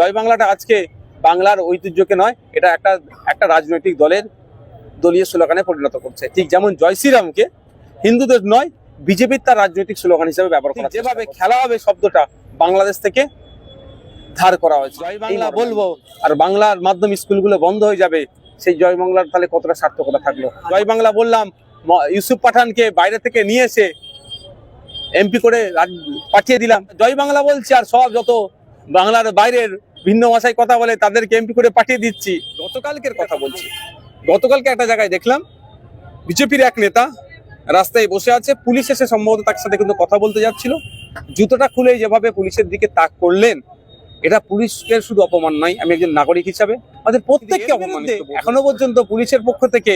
জয় বাংলাটা আজকে বাংলার ঐতিহ্যকে নয় এটা একটা একটা রাজনৈতিক দলের দলীয় স্লোগানে পরিণত করছে। ঠিক যেমন জয় শ্রীরামকে হিন্দুদের নয় বিজেপির তার রাজনৈতিক স্লোগান হিসেবে ব্যবহার করা যেভাবে খেলা হবে শব্দটা বাংলাদেশ থেকে ধার করা হয়েছে। জয় বাংলা বলব। আর বাংলার মাধ্যম স্কুলগুলো বন্ধ হয়ে যাবে সেই জয় বাংলার তাহলে কতটা সার্থকতা থাকল? জয় বাংলা বললাম ইউসুফ পাঠানকে বাইরে থেকে নিয়ে এসে এমপি করে পাঠিয়ে দিলাম। জয় বাংলা বলছে আর সব যত বাংলার বাইরের ভিন্ন ভাষায় কথা বলে তাদেরকে এমপি করে পাঠিয়ে দিচ্ছি। গতকালকের কথা বলছি। গতকালকে একটা জায়গায় দেখলাম বিজেপির এক নেতা রাস্তায় বসে আছে পুলিশ এসে সম্ভবত তার সাথে কিন্তু কথা বলতে যাচ্ছিল। জুতোটা খুলে যেভাবে পুলিশের দিকে তাক করলেন এটা পুলিশের শুধু অপমান নয় আমি একজন নাগরিক হিসাবে আমাদের প্রত্যেককে অপমান এখনও পর্যন্ত পুলিশের পক্ষ থেকে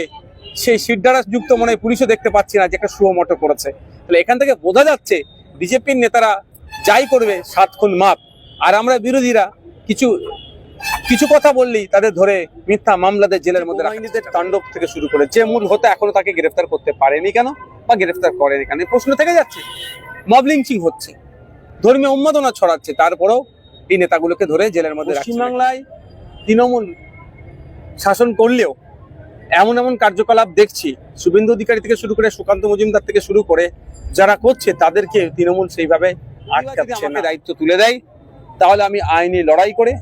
সেই সিদ্ধারা যুক্ত মনে হয় পুলিশও দেখতে পাচ্ছি না যে একটা সুমোটো করেছে। তাহলে এখান থেকে বোঝা যাচ্ছে বিজেপির নেতারা যাই করবে সাত খুন মাপ। আর আমরা বিরোধীরা কিছু কিছু কথা বললেই তাদের ধরে মিথ্যা মামলাদের জেলের মধ্যে আইনিদের তাণ্ডব থেকে শুরু করে যে মূল হতে এখনও তাকে গ্রেফতার করতে পারেনি কেন বা গ্রেফতার করেনি কেন? প্রশ্ন থেকে যাচ্ছে। মব লিঞ্চিং হচ্ছে। ধর্মীয় উন্মাদনা ছড়াচ্ছে। তারপরেও এই নেতাগুলোকে ধরে জেলের মধ্যে পশ্চিমবাংলায় তৃণমূল শাসন করলেও এমন এমন কার্যকলাপ দেখছি। শুভেন্দু অধিকারী থেকে শুরু করে সুকান্ত মজুমদার থেকে শুরু করে যারা করছে তাদেরকে তৃণমূল সেইভাবে আটকাচ্ছে দায়িত্ব তুলে দেয়। তাহলে আমি আইনি লড়াই করে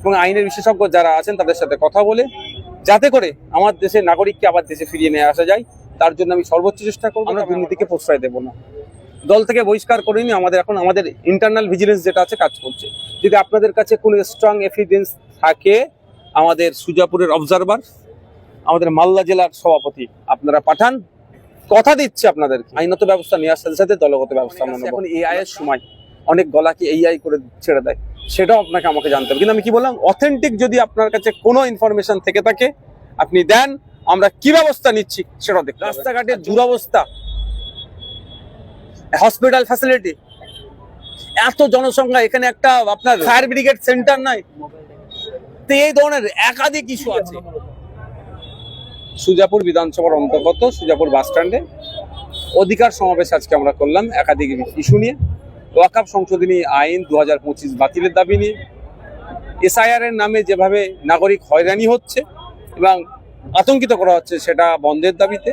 এবং আইনের বিশেষজ্ঞ যারা আছেন তাদের সাথে কথা বলে যাতে করে আমার দেশের নাগরিককে আবার দেশে ফিরিয়ে নিয়ে আসা যায় তার জন্য আমি সর্বোচ্চ চেষ্টা করব। আমরা দুর্নীতিকে প্রশ্রয় দেবো না। দল থেকে বহিষ্কার করিনি আমাদের এখন আমাদের ইন্টারনাল ভিজিলেন্স যেটা আছে কাজ করছে। যদি আপনাদের কাছে কোনো স্ট্রং এভিডেন্স থাকে আমাদের সুজাপুরের অবজারভার আমাদের মালদা জেলার সভাপতি আপনারা পাঠান। কথা দিচ্ছে আপনাদের আইনত ব্যবস্থা নেওয়ার সাথে সাথে দলগত ব্যবস্থা এখন এআই এর সময় অনেক গলাকে এআই করে ছেড়ে দেয়, সেটাও আপনাকে আমাকে জানতে হবে। কিন্তু আমি কি বললাম? অথেন্টিক যদি আপনার কাছে কোনো ইনফরমেশন থেকে থাকে, আপনি দেন, আমরা কি ব্যবস্থা নিচ্ছি সেটাও হবে। রাস্তাঘাটের দুরবস্থা হসপিটাল ফ্যাসিলিটি এত জনসংখ্যা, এখানে একটা আপনার ফায়ার ব্রিগেড সেন্টার নাই। তো এই ধরনের একাধিক ইস্যু আছে। সুজাপুর বিধানসভার অন্তর্গত, সুজাপুর বাস স্ট্যান্ডে অধিকার সমাবেশ আজকে আমরা করলাম, একাধিক ইস্যু নিয়ে। ওয়াকাপ সংশোধনী আইন দু হাজার পঁচিশ বাতিলের দাবি নিয়ে এসআইআর এর নামে যেভাবে নাগরিক হয়রানি হচ্ছে এবং আতঙ্কিত করা হচ্ছে সেটা বন্ধের দাবিতে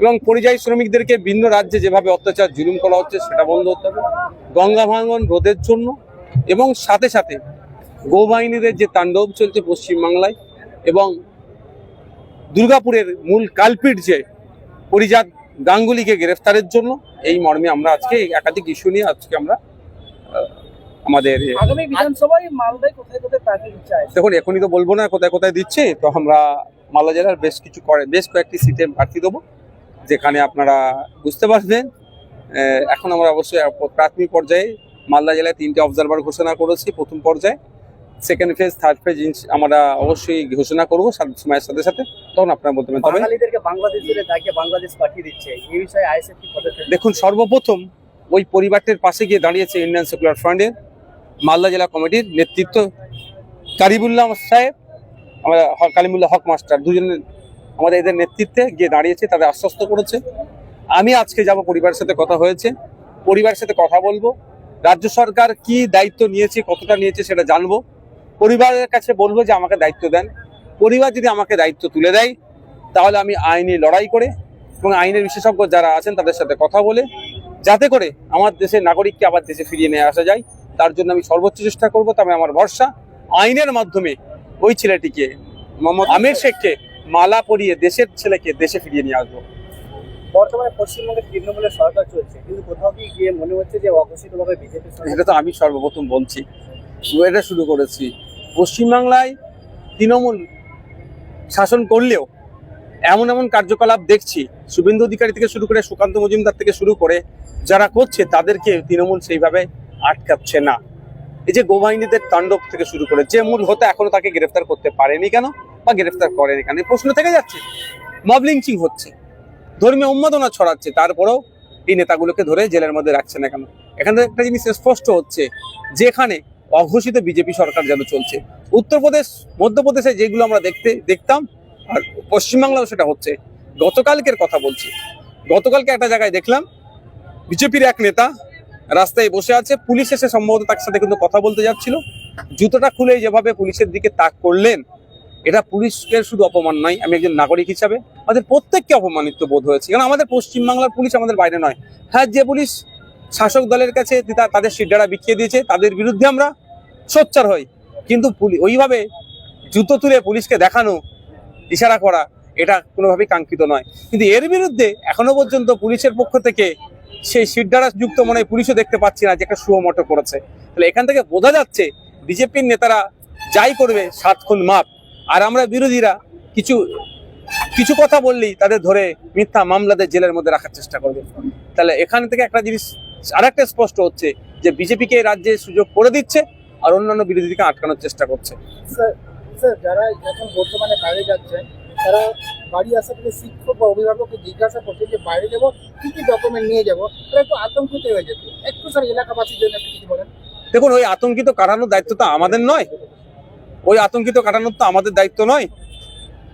এবং পরিযায়ী শ্রমিকদেরকে ভিন্ন রাজ্যে যেভাবে অত্যাচার জুলুম করা হচ্ছে সেটা বন্ধ হতে হবে। গঙ্গা ভাঙন রোধের জন্য এবং সাথে সাথে গৌবাহিনীদের যে তাণ্ডব চলছে পশ্চিমবাংলায় এবং দুর্গাপুরের মূল কালপিট যে পরিজাত গাঙ্গুলিকে গ্রেফতারের জন্য এই মর্মে আমরা আজকে একাধিক ইস্যু নিয়ে আজকে আমরা আমাদের দেখুন এখনই তো বলব না কোথায় কোথায় দিচ্ছে তো আমরা মালদা জেলার বেশ কিছু করে বেশ কয়েকটি সিটে প্রার্থী দেবো যেখানে আপনারা বুঝতে পারবেন এখন আমরা অবশ্যই প্রাথমিক পর্যায়ে মালদা জেলায় তিনটে অবজারভার ঘোষণা করেছি প্রথম পর্যায়ে। সেকেন্ড ফেজ থার্ড ফেজ আমরা অবশ্যই ঘোষণা করব সময়ের সাথে সাথে। তখন আপনারা বলতে পারেন তবে বাংলাদেশ পাঠিয়ে দিচ্ছে। এই বিষয়ে আইএসএফ দেখুন সর্বপ্রথম ওই পরিবারটির পাশে গিয়ে দাঁড়িয়েছে ইন্ডিয়ান সেকুলার ফ্রন্টের মালদা জেলা কমিটির নেতৃত্ব কারিবুল্লাহ সাহেব আমরা কালিমুল্লাহ হক মাস্টার দুজনে আমাদের এদের নেতৃত্বে গিয়ে দাঁড়িয়েছে তাদের আশ্বস্ত করেছে। আমি আজকে যাব পরিবারের সাথে কথা হয়েছে। পরিবারের সাথে কথা বলব। রাজ্য সরকার কি দায়িত্ব নিয়েছে কতটা নিয়েছে সেটা জানব। পরিবারের কাছে বলব যে আমাকে দায়িত্ব দেন। পরিবার যদি আমাকে দায়িত্ব তুলে দেয় তাহলে আমি আইনি লড়াই করে এবং আইনের বিশেষজ্ঞ যারা আছেন তাদের সাথে কথা বলে যাতে করে আমার দেশের নাগরিককে আবার দেশে ফিরিয়ে নিয়ে আসা যায়। তার জন্য আমি সর্বোচ্চ চেষ্টা করব তবে আমার ভরসা আইনের মাধ্যমে ওই ছেলেটিকে মোহাম্মদ আমির শেখকে মালা পরিয়ে দেশের ছেলেকে দেশে ফিরিয়ে নিয়ে আসব। বর্তমানে পশ্চিমবঙ্গে তৃণমূলের সরকার চলছে কিন্তু কোথাও কি গিয়ে মনে হচ্ছে যে অঘোষিতভাবে বিজেপি এটা তো আমি সর্বপ্রথম বলছি। এটা শুরু করেছি। পশ্চিমবাংলায় তৃণমূল শাসন করলেও এমন এমন কার্যকলাপ দেখছি, শুভেন্দু অধিকারী থেকে শুরু করে সুকান্ত মজুমদার থেকে শুরু করে যারা করছে, তাদেরকে তৃণমূল সেইভাবে আটকাচ্ছে না। এই যে গোবাহিনীদের তাণ্ডব থেকে শুরু করে, যে মূল হতে এখনও তাকে গ্রেফতার করতে পারেনি কেন বা গ্রেফতার করেনি কেন? প্রশ্ন থেকে যাচ্ছে। মব লিঞ্চিং হচ্ছে। ধর্মীয় উন্মাদনা ছড়াচ্ছে, তারপরেও এই নেতাগুলোকে ধরে জেলের মধ্যে রাখছে না কেন? এখানে একটা জিনিস স্পষ্ট হচ্ছে, যেখানে অঘোষিত বিজেপি সরকার যেন চলছে। উত্তরপ্রদেশ, মধ্যপ্রদেশে যেগুলো আমরা দেখতে, দেখতাম, আর পশ্চিমবাংলাও সেটা হচ্ছে। গতকালকের কথা বলছি। গতকালকে একটা জায়গায় দেখলাম, বিজেপির এক নেতা রাস্তায় বসে আছে, পুলিশ এসে সম্ভবত তার সাথে কিন্তু কথা বলতে যাচ্ছিল। জুতোটা খুলে যেভাবে পুলিশের দিকে তাক করলেন, এটা পুলিশের শুধু অপমান নয়, আমি একজন নাগরিক হিসাবে আমাদের প্রত্যেককে অপমানিত বোধ হয়েছে। কারণ আমাদের পশ্চিমবাংলার পুলিশ আমাদের বাইরে নয়। হ্যাঁ যে পুলিশ শাসক দলের কাছে তাদের সিডারা বিকিয়ে দিয়েছে, তাদের বিরুদ্ধে আমরা সোচ্চার হই। কিন্তু ওইভাবে জুতো তুলে পুলিশকে দেখানো, ইশারা করা, এটা কোনোভাবেই কাঙ্ক্ষিত নয়। কিন্তু এর বিরুদ্ধে এখনও পর্যন্ত পুলিশের পক্ষ থেকে সেই সিদ্ধারা যুক্ত মনে হয় পুলিশও দেখতে পাচ্ছি না যে একটা সুমোটো করেছে। তাহলে এখান থেকে বোঝা যাচ্ছে বিজেপির নেতারা যাই করবে, সাত খুন মাপ। আর আমরা বিরোধীরা কিছু কিছু কথা বললেই তাদের ধরে মিথ্যা মামলাদের জেলের মধ্যে রাখার চেষ্টা করবে। তাহলে এখান থেকে একটা জিনিস আরেকটা স্পষ্ট হচ্ছে যে বিজেপিকে রাজ্যে সুযোগ করে দিচ্ছে আর অন্যান্য বিরোধীকে আটকানোর চেষ্টা করছে। স্যার স্যার যারা এখন বর্তমানে বাইরে যাচ্ছেন তারা বাড়ি আসা থেকে শিক্ষক বা অভিভাবককে জিজ্ঞাসা করছে যে বাইরে যাব কি কি ডকুমেন্ট নিয়ে যাব? তারা একটু আতঙ্কিত হয়ে যেত একটু স্যার এলাকাবাসীর জন্য একটু কিছু বলেন। দেখুন ওই আতঙ্কিত কাটানোর দায়িত্ব তো আমাদের নয়। ওই আতঙ্কিত কাটানোর তো আমাদের দায়িত্ব নয়।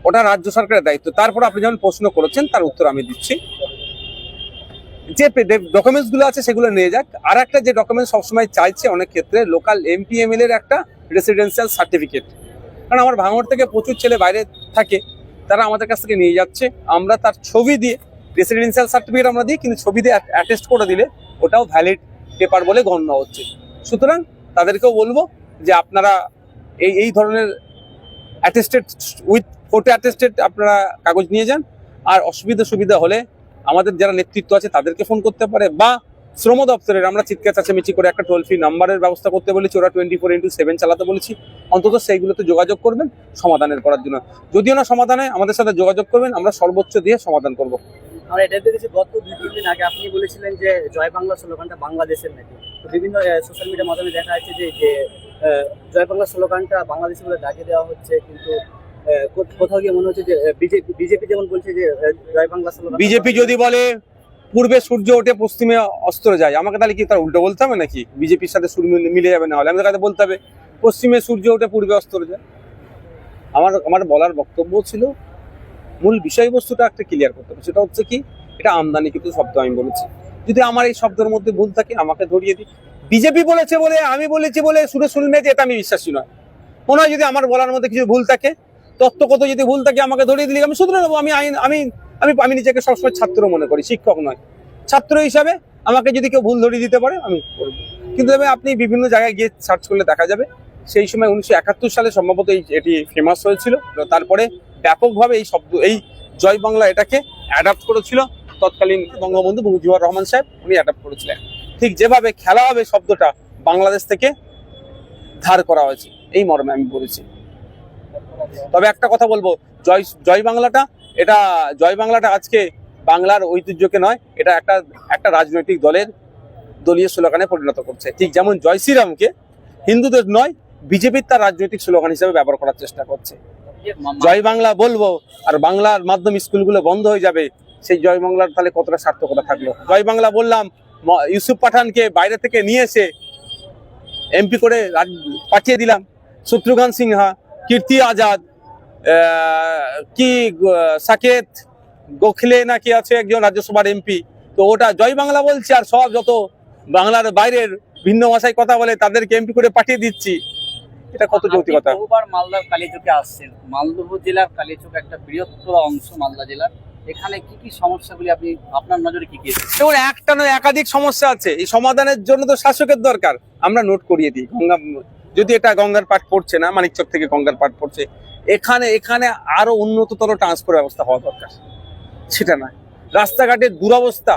ওটা রাজ্য সরকারের দায়িত্ব। তারপর আপনি যেমন প্রশ্ন করেছেন তার উত্তর আমি দিচ্ছি। যে ডকুমেন্টসগুলো আছে সেগুলো নিয়ে যাক। আর একটা যে ডকুমেন্ট সবসময় চাইছে অনেক ক্ষেত্রে লোকাল এমপি এমএল এর একটা রেসিডেন্সিয়াল সার্টিফিকেট কারণ আমার ভাঙড় থেকে প্রচুর ছেলে বাইরে থাকে, তারা আমাদের কাছ থেকে নিয়ে যাচ্ছে। আমরা তার ছবি দিয়ে রেসিডেন্সিয়াল সার্টিফিকেট আমরা দিই, কিন্তু ছবি দিয়ে অ্যাটেস্ট করে দিলে ওটাও ভ্যালিড পেপার বলে গণ্য হচ্ছে। সুতরাং তাদেরকেও বলব যে আপনারা এই এই ধরনের অ্যাটেস্টেড উইথ ফটো অ্যাটেস্টেড আপনারা কাগজ নিয়ে যান। আর অসুবিধা সুবিধা হলে আমাদের যারা নেতৃত্ব আছে তাদেরকে ফোন করতে পারে বা শ্রম দপ্তরের, আমরা চিৎকার চাচামেচি করে একটা টোল ফ্রি নাম্বারের ব্যবস্থা করতে বলেছি, ওরা টোয়েন্টি ফোর ইন্টু সেভেন চালাতে বলেছি। অন্তত সেইগুলোতে যোগাযোগ করবেন, সমাধানের করার জন্য। যদিও না সমাধানে, আমাদের সাথে যোগাযোগ করবেন, আমরা সর্বোচ্চ দিয়ে সমাধান করব। আমরা এটা দেখেছি, গত দুই তিন দিন আগে আপনি বলেছিলেন যে জয় বাংলা স্লোগানটা বাংলাদেশের নাকি। বিভিন্ন সোশ্যাল মিডিয়ার মাধ্যমে দেখা যাচ্ছে যে জয় বাংলা স্লোগানটা বাংলাদেশি বলে দাগিয়ে দেওয়া হচ্ছে, কিন্তু কোথাও গিয়ে মনে হচ্ছে যে বিজেপি বিজেপি যেমন বলছে যে জয় বাংলা বিজেপি যদি বলে পূর্বে সূর্য ওঠে পশ্চিমে অস্ত যায় আমাকে তাহলে কি তার উল্টো বলতে হবে নাকি? বিজেপির সাথে সুর মিলে- যাবে না হলে? আমাদের কাছে বলতে হবে পশ্চিমে সূর্য ওঠে পূর্বে অস্ত যায়। আমার আমার বলার বক্তব্য ছিল মূল বিষয়বস্তুটা একটা ক্লিয়ার করতে হবে। সেটা হচ্ছে কি এটা আমদানি কিন্তু শব্দ আমি বলেছি। যদি আমার এই শব্দের মধ্যে ভুল থাকে আমাকে ধরিয়ে দিই বিজেপি বলেছে বলে আমি বলেছি বলে সুরে শুনবে যে এটা আমি বিশ্বাসী নয়। মনে হয় যদি আমার বলার মধ্যে কিছু ভুল থাকে তত্ত্বগত যদি ভুল থাকে আমাকে ধরিয়ে দিলে, আমি শুধরে নেব। আমি আইন আমি আমি আমি নিজেকে সবসময় ছাত্র মনে করি, শিক্ষক নয়। ছাত্র হিসাবে আমাকে যদি কেউ ভুল ধরিয়ে দিতে পারে, আমি করব। কিন্তু তবে আপনি বিভিন্ন জায়গায় গিয়ে সার্চ করলে দেখা যাবে, সেই সময় উনিশশো একাত্তর সালে সম্ভবত এই এটি ফেমাস হয়েছিল। তারপরে ব্যাপকভাবে এই শব্দ এই জয় বাংলা এটাকে অ্যাডাপ্ট করেছিল। তৎকালীন বঙ্গবন্ধু মুজিবুর রহমান সাহেব, উনি অ্যাডাপ্ট করেছিলেন। ঠিক যেভাবে খেলা হবে শব্দটা বাংলাদেশ থেকে ধার করা হয়েছে, এই মর্মে আমি বলেছি। তবে একটা কথা বলব, জয় জয় বাংলাটা, এটা জয় বাংলাটা আজকে বাংলার ঐতিহ্যকে নয়, এটা একটা একটা রাজনৈতিক দলের দলীয় স্লোগানে পরিণত করছে। ঠিক যেমন জয় শ্রীরামকে হিন্দুদের নয়, বিজেপির তার রাজনৈতিক স্লোগান হিসেবে ব্যবহার করার চেষ্টা করছে। জয় বাংলা বলব, আর বাংলার মাধ্যম স্কুলগুলো বন্ধ হয়ে যাবে, সেই জয় বাংলার তাহলে কতটা সার্থকতা থাকল? জয় বাংলা বললাম ইউসুফ পাঠানকে বাইরে থেকে নিয়ে এসে এমপি করে পাঠিয়ে দিলাম। শত্রুঘ্ন সিনহা কীর্তি আজাদ কি সাকেত গোখলে নাকি আছে একজন রাজ্যসভার এমপি? তো ওটা জয় বাংলা বলছে আর সব যত বাংলার বাইরের ভিন্ন ভাষায় কথা বলে তাদেরকে এমপি করে পাঠিয়ে দিচ্ছি। এটা কত যৌতিকতা আপনি বহুবার মালদার কালীচকে আসছেন। মালদহ জেলার কালীচক একটা বৃহত্তর অংশ মালদা জেলার। এখানে কি কি সমস্যাগুলি আপনি আপনার নজরে কি কি? দেখুন একটা নয় একাধিক সমস্যা আছে। এই সমাধানের জন্য তো শাসকের দরকার। আমরা নোট করিয়ে দিই। গঙ্গা যদি এটা গঙ্গার পাট পড়ছে না, মানিকচক থেকে গঙ্গার পাট পড়ছে, এখানে এখানে আরও উন্নততর ট্রান্সপোর্ট ব্যবস্থা হওয়া দরকার। সেটা নয়। রাস্তাঘাটের দুরবস্থা।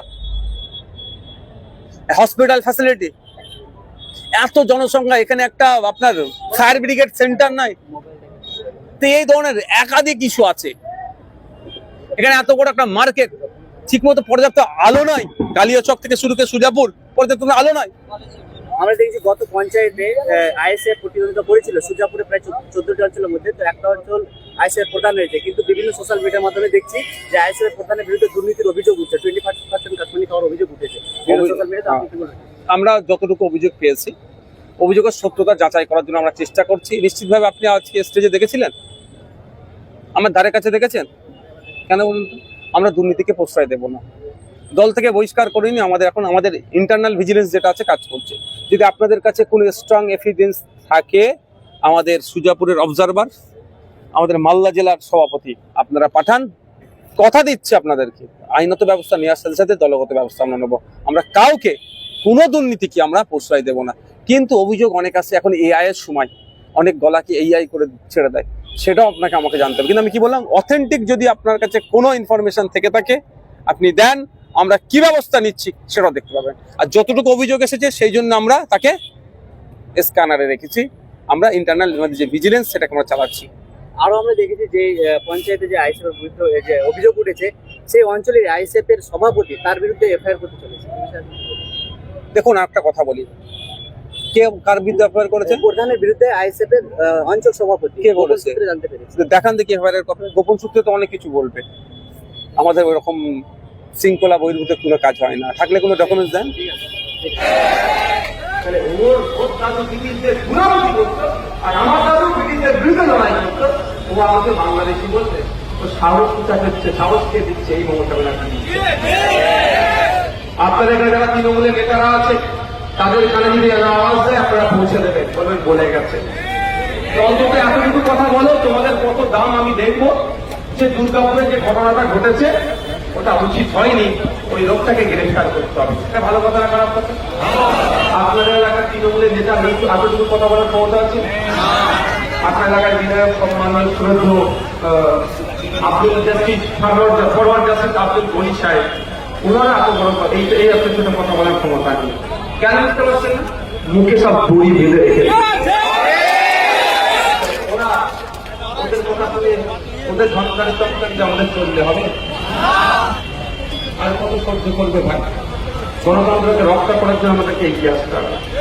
হসপিটাল ফ্যাসিলিটি এত জনসংখ্যা, এখানে একটা আপনার ফায়ার ব্রিগেড সেন্টার নাই। তো এই ধরনের একাধিক ইস্যু আছে। এখানে এত বড় একটা মার্কেট ঠিকমতো পর্যাপ্ত আলো নাই। কালিয়াচক থেকে শুরু করে সুজাপুর পর্যাপ্ত আলো নাই। আমরা দেখেছি গত পঞ্চায়েতে আইএসএফ প্রতিদ্বন্দ্বিতা করেছিল। সুজাপুরে প্রায় চোদ্দটি অঞ্চলের মধ্যে। তো একটা অঞ্চল আইএসএফ প্রধান হয়েছে। কিন্তু বিভিন্ন সোশ্যাল মিডিয়ার মাধ্যমে দেখছি যে আইএসএফ প্রধানের বিরুদ্ধে দুর্নীতির অভিযোগ উঠছে। টোয়েন্টি ফাইভ পার্সেন্ট কাশ্মীরি খাওয়ার অভিযোগ উঠেছে। বলবেন? আমরা যতটুকু অভিযোগ পেয়েছি অভিযোগের সত্যতা যাচাই করার জন্য আমরা চেষ্টা করছি। নিশ্চিতভাবে আপনি আজকে স্টেজে দেখেছিলেন? আমার ধারে কাছে দেখেছেন? কেন বলুন তো? আমরা দুর্নীতিকে প্রশ্রয় দেব না। দল থেকে বহিষ্কার করিনি আমাদের এখন আমাদের ইন্টারনাল ভিজিলেন্স যেটা আছে কাজ করছে। যদি আপনাদের কাছে কোনো স্ট্রং এভিডেন্স থাকে, আমাদের সুজাপুরের অবজারভার আমাদের মালদা জেলার সভাপতি, আপনারা পাঠান। কথা দিচ্ছে আপনাদেরকে। আইনত ব্যবস্থা নেওয়ার সাথে সাথে দলগত ব্যবস্থা আমরা নেব। আমরা কাউকে, কোনো দুর্নীতিকে আমরা প্রশ্রয় দেব না। কিন্তু অভিযোগ অনেক আছে, এখন এআই এর সময়। অনেক গলাকে এআই করে ছেড়ে দেয়। সেটাও আপনাকে আমাকে জানতে হবে। কিন্তু আমি কি বললাম? অথেন্টিক যদি আপনার কাছে কোনো ইনফরমেশন থেকে থাকে, আপনি দেন আমরা কি ব্যবস্থা নিচ্ছি সেটাও দেখতে পাবেন। আর যতটুকু অভিযোগ এসেছে সেই জন্য আমরা তাকে স্ক্যানারে রেখেছি। আমরা ইন্টারনাল যে ভিজিলেন্স সেটাকে আমরা চালাচ্ছি। আরও আমরা দেখেছি যে পঞ্চায়েতে যে আইএসএফ এর বিরুদ্ধে যে অভিযোগ উঠেছে সেই অঞ্চলের আইএসএফ এর সভাপতি তার বিরুদ্ধে এফআইআর করতে চলেছে? দেখুন আর একটা কথা বলি। কে কার বিরুদ্ধে এফআইআর করেছেন প্রধানের বিরুদ্ধে আইএসএফ এর অঞ্চল সভাপতি। কে বলেছে? দেখান দেখি এফআইআর কথা। গোপন সূত্রে তো অনেক কিছু বলবে। আমাদের ওইরকম শৃঙ্খলা বহির্ভূত কোনো কাজ হয় না। থাকলে কোনো ডকুমেন্টস দেন? এখানে যারা তৃণমূলের নেতারা আছে, তাদের এখানে যদি আওয়াজ দেয়, আপনারা পৌঁছে দেবেন। বলে গেছে। অন্তত এতটুকু কথা বলো, তোমাদের কত দাম আমি দেখব যে দুর্গাপুরে যে ঘটনাটা ঘটেছে ওটা উচিত হয়নি ওই লোকটাকে গ্রেফতার করতে হবে। এটা ভালো কথা না খারাপ কথা? আপনাদের এলাকার তৃণমূলের নেতা নেই এতটুকু কথা বলার ক্ষমতা আছে? আপনার এলাকার বিধায়ক শ্রদ্ধ আহ, Abdul justice forward forward justice Abdul Gani সাহেব ওনারা এত বড় কথা এই এই আপনার সাথে কথা বলার ক্ষমতা নেই। কেন বুঝতে পারছেন মুখে সব দড়ি বেঁধে রেখে ওদের কথা শুনে আমাদের চলতে হবে? আর কত সহ্য করবে ভাই? গণতন্ত্রকে রক্ষা করার জন্য আমাদেরকে এগিয়ে আসতে হবে।